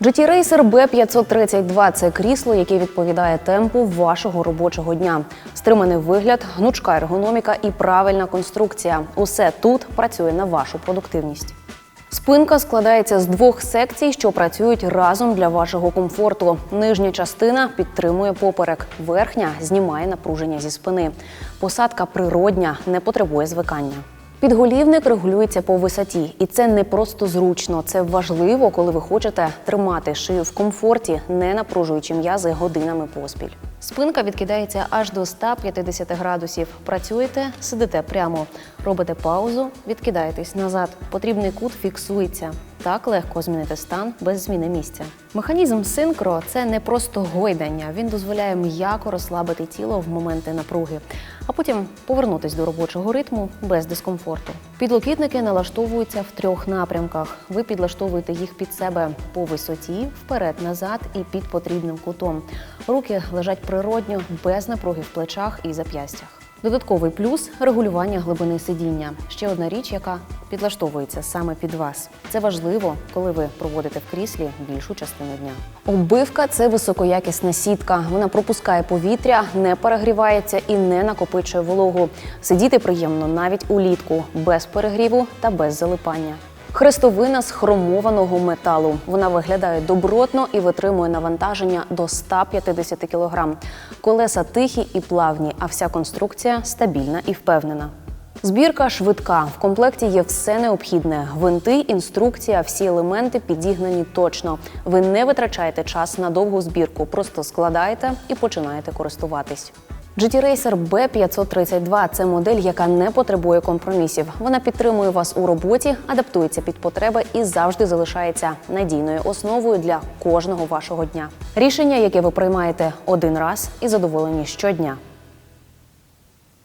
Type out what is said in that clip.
GT Racer B532 – це крісло, яке відповідає темпу вашого робочого дня. Стриманий вигляд, гнучка ергономіка і правильна конструкція. Усе тут працює на вашу продуктивність. Спинка складається з двох секцій, що працюють разом для вашого комфорту. Нижня частина підтримує поперек, верхня знімає напруження зі спини. Посадка природня, не потребує звикання. Підголівник регулюється по висоті, і це не просто зручно. Це важливо, коли ви хочете тримати шию в комфорті, не напружуючи м'язи годинами поспіль. Спинка відкидається аж до 150 градусів. Працюєте, сидите прямо, робите паузу, відкидаєтесь назад. Потрібний кут фіксується. Так легко змінити стан без зміни місця. Механізм синкро це не просто гойдання. Він дозволяє м'яко розслабити тіло в моменти напруги, а потім повернутись до робочого ритму без дискомфорту. Підлокітники налаштовуються в трьох напрямках. Ви підлаштовуєте їх під себе по висоті, вперед-назад і під потрібним кутом. Руки лежать природньо, без напруги в плечах і зап'ястях. Додатковий плюс регулювання глибини сидіння. Ще одна річ, яка підлаштовується саме під вас. Це важливо, коли ви проводите в кріслі більшу частину дня. Оббивка це високоякісна сітка. Вона пропускає повітря, не перегрівається і не накопичує вологу. Сидіти приємно навіть улітку, без перегріву та без залипання. Хрестовина з хромованого металу. Вона виглядає добротно і витримує навантаження до 150 кг. Колеса тихі і плавні, а вся конструкція стабільна і впевнена. Збірка швидка. В комплекті є все необхідне: гвинти, інструкція, всі елементи підігнані точно. Ви не витрачаєте час на довгу збірку, просто складаєте і починаєте користуватись. GT Racer B532 – це модель, яка не потребує компромісів. Вона підтримує вас у роботі, адаптується під потреби і завжди залишається надійною основою для кожного вашого дня. Рішення, яке ви приймаєте один раз і задоволені щодня.